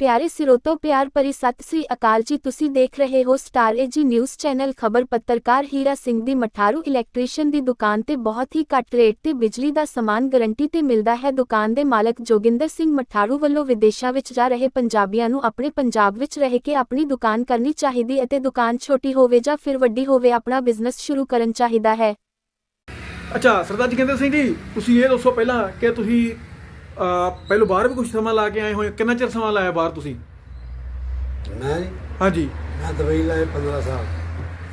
ਪਿਆਰੇ ਸਿਰੋਤੋ ਪਿਆਰ ਭਰੀ ਸਤਿ ਸ੍ਰੀ ਅਕਾਲ ਜੀ। ਤੁਸੀਂ ਦੇਖ ਰਹੇ ਹੋ ਸਟਾਰ ਏਜੀ ਨਿਊਜ਼ ਚੈਨਲ। ਖਬਰ ਪੱਤਰਕਾਰ ਹੀਰਾ ਸਿੰਘ ਦੀ ਮਠਾਰੂ ਇਲੈਕਟ੍ਰੀਸ਼ੀਅਨ ਦੀ ਦੁਕਾਨ ਤੇ ਬਹੁਤ ਹੀ ਘੱਟ ਰੇਟ ਤੇ ਬਿਜਲੀ ਦਾ ਸਮਾਨ ਗਾਰੰਟੀ ਤੇ ਮਿਲਦਾ ਹੈ। ਦੁਕਾਨ ਦੇ ਮਾਲਕ ਜੋਗਿੰਦਰ ਸਿੰਘ ਮਠਾਰੂ ਵੱਲੋਂ ਵਿਦੇਸ਼ਾਂ ਵਿੱਚ ਜਾ ਰਹੇ ਪੰਜਾਬੀਆਂ ਨੂੰ ਆਪਣੇ ਪੰਜਾਬ ਵਿੱਚ ਰਹਿ ਕੇ ਆਪਣੀ ਦੁਕਾਨ ਕਰਨੀ ਚਾਹੀਦੀ ਅਤੇ ਦੁਕਾਨ ਛੋਟੀ ਹੋਵੇ ਜਾਂ ਫਿਰ ਵੱਡੀ ਹੋਵੇ ਆਪਣਾ ਬਿਜ਼ਨਸ ਸ਼ੁਰੂ ਕਰਨ ਚਾਹੀਦਾ ਹੈ। ਅੱਛਾ, ਸਰਦਾਰ ਜਗਿੰਦਰ ਸਿੰਘ ਜੀ, ਤੁਸੀਂ ਇਹ ਦੱਸੋ ਪਹਿਲਾਂ ਕਿ ਤੁਸੀਂ ਪਹਿਲੋਂ ਬਾਹਰ ਵੀ ਕੁਝ ਸਮਾਂ ਲਾ ਕੇ ਆਏ ਹੋਏ ਹੋ। ਕਿੰਨਾ ਚਿਰ ਸਮਾਂ ਲਾਇਆ ਬਾਹਰ ਤੁਸੀਂ? ਮੈਂ ਜੀ, ਹਾਂਜੀ। ਮੈਂ ਦੁਬਈ ਲਾਏ 15 ਸਾਲ।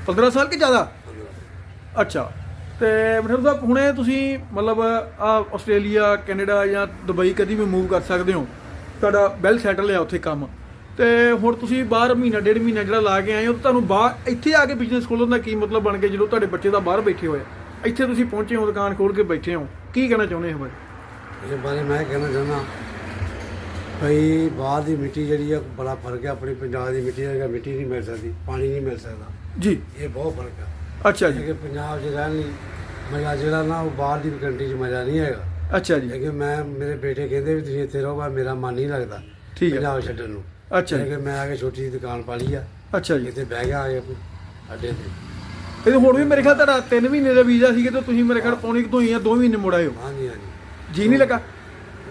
15 ਸਾਲ ਕਿ ਜ਼ਿਆਦਾ? 15 ਅੱਛਾ। ਤੇ ਮਠਰ ਸਾਹਿਬ ਹੁਣੇ ਤੁਸੀਂ ਮਤਲਬ ਆ ਆਸਟ੍ਰੇਲੀਆ ਕੈਨੇਡਾ ਜਾਂ ਦੁਬਈ ਕਦੀ ਵੀ ਮੂਵ ਕਰ ਸਕਦੇ ਹੋ? ਤੁਹਾਡਾ ਵੈਲ ਸੈਟਲ ਹੈ ਉੱਥੇ ਕੰਮ। ਤੇ ਹੁਣ ਤੁਸੀਂ ਬਾਹਰ ਮਹੀਨਾ ਡੇਢ ਮਹੀਨਾ ਜਿਹੜਾ ਲਾ ਕੇ ਆਏ ਹੋ ਤੁਹਾਨੂੰ ਬਾਹਰ ਇੱਥੇ ਆ ਕੇ ਬਿਜ਼ਨਸ ਖੋਲ੍ਹਣ ਦਾ ਕੀ ਮਤਲਬ ਬਣ ਕੇ ਜਦੋਂ ਤੁਹਾਡੇ ਬੱਚੇ ਤਾਂ ਬਾਹਰ ਬੈਠੇ ਹੋਏ ਆ। ਇੱਥੇ ਤੁਸੀਂ ਪਹੁੰਚੇ ਹੋ ਦੁਕਾਨ ਖੋਲ ਕੇ ਬੈਠੇ ਹੋ। ਕੀ ਕਹਿਣਾ ਚਾਹੁੰਦੇ ਹੋ ਬਾਈ ਇਹਦੇ ਬਾਰੇ ਮੈਂ ਕਹਿਣਾ ਚਾਹੁੰਦਾ ਭਈ ਬਾਹਰ ਦੀ ਮਿੱਟੀ ਜਿਹੜੀ ਆ ਬੜਾ ਫ਼ਰਕ ਹੈ ਆਪਣੀ ਪੰਜਾਬ ਦੀ ਮਿੱਟੀ ਵਰਗਾ ਮਿੱਟੀ ਨਹੀਂ ਮਿਲ ਸਕਦੀ ਪਾਣੀ ਨਹੀਂ ਮਿਲ ਸਕਦਾ। ਜੀ। ਇਹ ਬਹੁਤ ਫ਼ਰਕ ਹੈ ਅੱਛਾ ਜੀ। ਲੇਕਿਨ ਪੰਜਾਬ 'ਚ ਰਹਿਣ ਲਈ ਮਜ਼ਾ ਜਿਹੜਾ ਨਾ ਉਹ ਬਾਹਰ ਦੀ ਕੰਟਰੀ 'ਚ ਮਜ਼ਾ ਨਹੀਂ ਹੈਗਾ। ਅੱਛਾ ਜੀ। ਲੇਕਿਨ ਮੈਂ ਮੇਰੇ ਬੇਟੇ ਕਹਿੰਦੇ ਵੀ ਤੁਸੀਂ ਇੱਥੇ ਰਹੋ ਪਰ ਮੇਰਾ ਮਨ ਨਹੀਂ ਲੱਗਦਾ ਠੀਕ ਹੈ। ਪੰਜਾਬ ਛੱਡਣ ਨੂੰ। ਅੱਛਾ ਜੀ। ਲੇਕਿਨ ਮੈਂ ਆ ਕੇ ਛੋਟੀ ਜਿਹੀ ਦੁਕਾਨ ਪਾ ਲਈ ਆ। ਅੱਛਾ ਜੀ। ਇੱਥੇ ਬਹਿ ਗਿਆ ਆ ਕੇ ਅੱਡੇ ਤੇ। ਇਹ ਹੁਣ ਵੀ ਮੇਰੇ ਖਿਆਲ ਤੁਹਾਡਾ 3 ਮਹੀਨੇ ਦਾ ਵੀਜ਼ਾ ਸੀਗਾ ਤੇ ਤੁਸੀਂ ਮੇਰੇ ਖਿਆਲ ਪੌਣੇ ਕੁ ਤੋਂ ਹੀ ਆ 2 ਮਹੀਨੇ ਮੁੜ ਆਏ ਹੋ। ਹਾਂਜੀ ਹਾਂਜੀ। ਜੀ ਨਹੀਂ ਲੱਗਾ?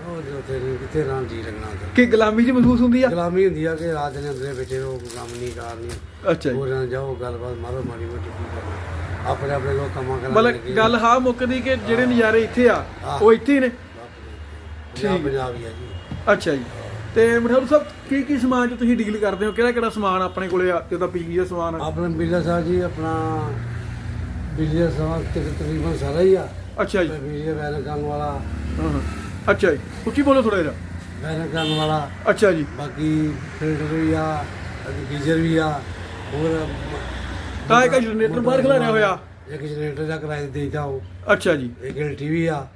ਉਹ ਜੋ ਉੱਥੇ ਨਹੀਂ ਕਿੱਥੇ ਰਾਂ ਜੀ ਲੱਗਣਾ ਉੱਥੇ? ਕਿ ਗੁਲਾਮੀ ਜੀ ਮਹਿਸੂਸ ਹੁੰਦੀ ਆ? ਗੁਲਾਮੀ ਹੁੰਦੀ ਆ ਕਿ ਰਾਤ ਦੇ ਅੰਦਰੇ ਬੈਠੇ ਰਹੋ ਕੰਮ ਨਹੀਂ ਕਰਨੀ। ਅੱਛਾ ਜੀ। ਹੋ ਜਾਣਾ ਜਾਓ ਗੱਲਬਾਤ ਮਾਰੋ ਮਾੜੀ ਮੋਟੀ ਕੀ ਕਰਨਾ। ਆਪਣੇ ਆਪਣੇ ਲੋਕ ਕੰਮਾਂ ਕਰਨ ਮਤਲਬ ਗੱਲ ਹਾਂ ਮੁੱਕਦੀ ਕਿ ਜਿਹੜੇ ਨਜ਼ਾਰੇ ਇੱਥੇ ਆ ਉਹ ਇੱਥੇ ਹੀ ਨੇ? ਠੀਕ ਪੰਜਾਬ ਹੀ ਆ ਜੀ। ਅੱਛਾ ਜੀ। ਤੇ ਮਠਾਰੂ ਸਾਹਿਬ ਕੀ ਕੀ ਸਮਾਨ ਚ ਤੁਸੀਂ ਡੀਲ ਕਰਦੇ ਹੋ? ਕਿਹੜਾ ਕਿਹੜਾ ਸਮਾਨ ਆਪਣੇ ਕੋਲੇ ਆ ਜਿਹਦਾ ਪੀਜੀ ਦਾ ਸਮਾਨ ਆ? ਆਪਣਾ ਬਿਜਲੀ ਸਾਹਿਬ ਜੀ ਆਪਣਾ ਦਾ ਸਮਾਨ ਤਕ- ਤਕਰੀਬਨ ਸਾਰਾ ਹੀ ਆ। ਅੱਛਾ ਜੀ। ਵੈਨ ਕਰਨ ਵਾਲਾ ਹਾਂ ਹਾਂ। ਅੱਛਾ ਜੀ ਉੱਚੀ ਬੋਲੋ ਥੋੜਾ ਜਿਹਾ? ਵੈਨ ਕਰਨ ਵਾਲਾ। ਅੱਛਾ ਜੀ। ਬਾਕੀ ਫਿਲਟਰ ਵੀ ਆ ਗੀਜ਼ਰ ਵੀ ਆ ਹੋਰ ਤਾਂ ਇੱਕ ਜਨਰੇਟਰ ਬਾਹਰ ਖਿਲਾਰਿਆ ਹੋਇਆ। ਇੱਕ ਜਨਰੇਟਰ ਦਾ ਕਿਰਾਏ ਤੇ ਦੇਈਦਾ ਉਹ। ਅੱਛਾ ਜੀ। ਇੱਕ ਟੀਵੀ ਆ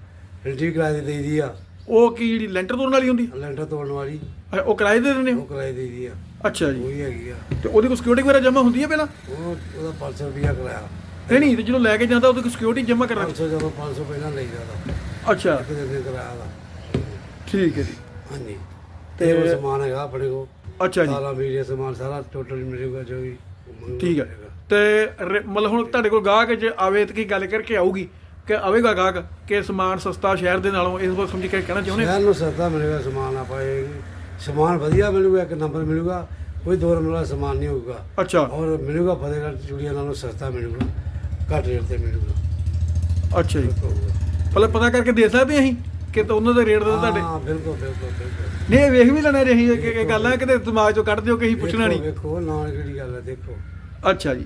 ਟੀਵੀ ਕਿਰਾਏ ਤੇ ਦੇਈਦੀ ਆ। ਉਹ ਕੀ ਜਿਹੜੀ ਲੈਂਟਰ ਤੋੜਨ ਵਾਲੀ ਹੁੰਦੀ? ਲੈਂਟਰ ਤੋੜਨ ਵਾਲੀ। ਅੱਛਾ, ਉਹ ਕਿਰਾਏ ਦੇ ਦਿੰਦੇ ਹੋ? ਉਹ ਕਿਰਾਏ ਦੇਈਦੀ ਆ। ਅੱਛਾ ਜੀ। ਉਹ ਹੀ ਹੈਗੀ ਆ। ਤੇ ਉਹਦੀ ਕੋਈ ਸਿਕਿਉਰਿਟੀ ਵਗੈਰਾ ਜਮ੍ਹਾਂ ਹੁੰਦੀ ਹੈ ਪਹਿਲਾਂ? ਉਹ ਉਹਦਾ 500 ਰੁਪਿਆ ਕਿਰਾਇਆ। ਨਹੀਂ ਨਹੀਂ ਤੇ ਜਦੋਂ ਲੈ ਕੇ ਜਾਂਦਾ ਉਹਦੀ ਕੋਈ ਸਿਕਿਉਰਿਟੀ ਜਮ੍ਹਾਂ ਕਰਨਾ 500 ਜਦੋਂ 500 ਪਹਿਲਾਂ ਲਈਦਾ ਦਾ ਅੱਛਾ। ਦਿਨ ਦੇ ਕਿਰਾਇਆ ਦਾ ਠੀਕ ਹੈ ਜੀ। ਹਾਂਜੀ। ਤੇ- ਉਹ ਸਮਾਨ ਹੈਗਾ ਆਪਣੇ ਕੋਲ। ਅੱਛਾ ਜੀ। ਸਾਰਾ ਮੀਡੀਆ ਸਮਾਨ ਸਾਰਾ ਟੋਟਲ ਮਿਲੇਗਾ ਜੋ ਵੀ ਠੀਕ ਹੈ। ਤੇ ਰੇ- ਮਤਲਬ ਹੁਣ ਤੁਹਾਡੇ ਕੋਲ ਗਾਹਕ ਜੇ ਆਵੇ ਤੇ ਕੀ ਗੱਲ ਕਰਕੇ ਆਊਗੀ? ਕਿ ਆਵੇਗਾ ਗਾਹਕ ਕਿ ਸਮਾਨ ਸਸਤਾ ਸ਼ਹਿਰ ਦੇ ਨਾਲੋਂ ਇਸ ਵਾਰ ਸਮਝ ਕੇ ਕਹਿਣਾ ਚਾਹੁੰਦੇ ਹੋ? ਸ਼ਹਿਰ ਨੂੰ ਸਸਤਾ ਮਿਲੇਗਾ ਸਮਾਨ ਆਪਾਂ ਇਹ ਸਮਾਨ ਵਧੀਆ ਮਿਲੂਗਾ ਇੱਕ ਨੰਬਰ ਮਿਲੂਗਾ ਕੋਈ ਦੋ ਨੰਬਰ ਵਾਲਾ ਸਮਾਨ ਨਹੀਂ ਹੋਊਗਾ। ਅੱਛਾ। ਔਰ ਮਿਲੂਗਾ ਫਤਿਹਗੜ੍ਹ ਚੂੜੀਆਂ ਨਾਲੋਂ ਸਸਤਾ ਮਿਲੂਗਾ ਘੱਟ ਰੇਟ ਤੇ ਮਿਲੂਗਾ। ਅੱਛਾ ਜੀ। ਪਹਿਲਾਂ ਪਤਾ ਕਰਕੇ ਦੇ ਸਕਦੇ ਅਸੀਂ ਕਿ ਤਾਂ ਉਹਨਾਂ ਦੇ ਰੇਟ ਦਾ ਤੁਹਾਡੇ। ਹਾਂ ਬਿਲਕੁਲ ਬਿਲਕੁਲ ਬਿਲਕੁਲ। ਨਹੀਂ ਇਹ ਵੇਖ ਵੀ ਲੈਣਾ ਰਹੀ ਕਿ ਇਹ ਗੱਲ ਹੈ ਕਿਤੇ ਦਿਮਾਗ ਚੋਂ ਕੱਢ ਦਿਓ ਕਿ ਅਸੀਂ ਪੁੱਛਣਾ ਨਹੀਂ। ਵੇਖੋ ਨਾਲ ਕਿਹੜੀ ਗੱਲ ਹੈ ਦੇਖੋ। ਅੱਛਾ ਜੀ।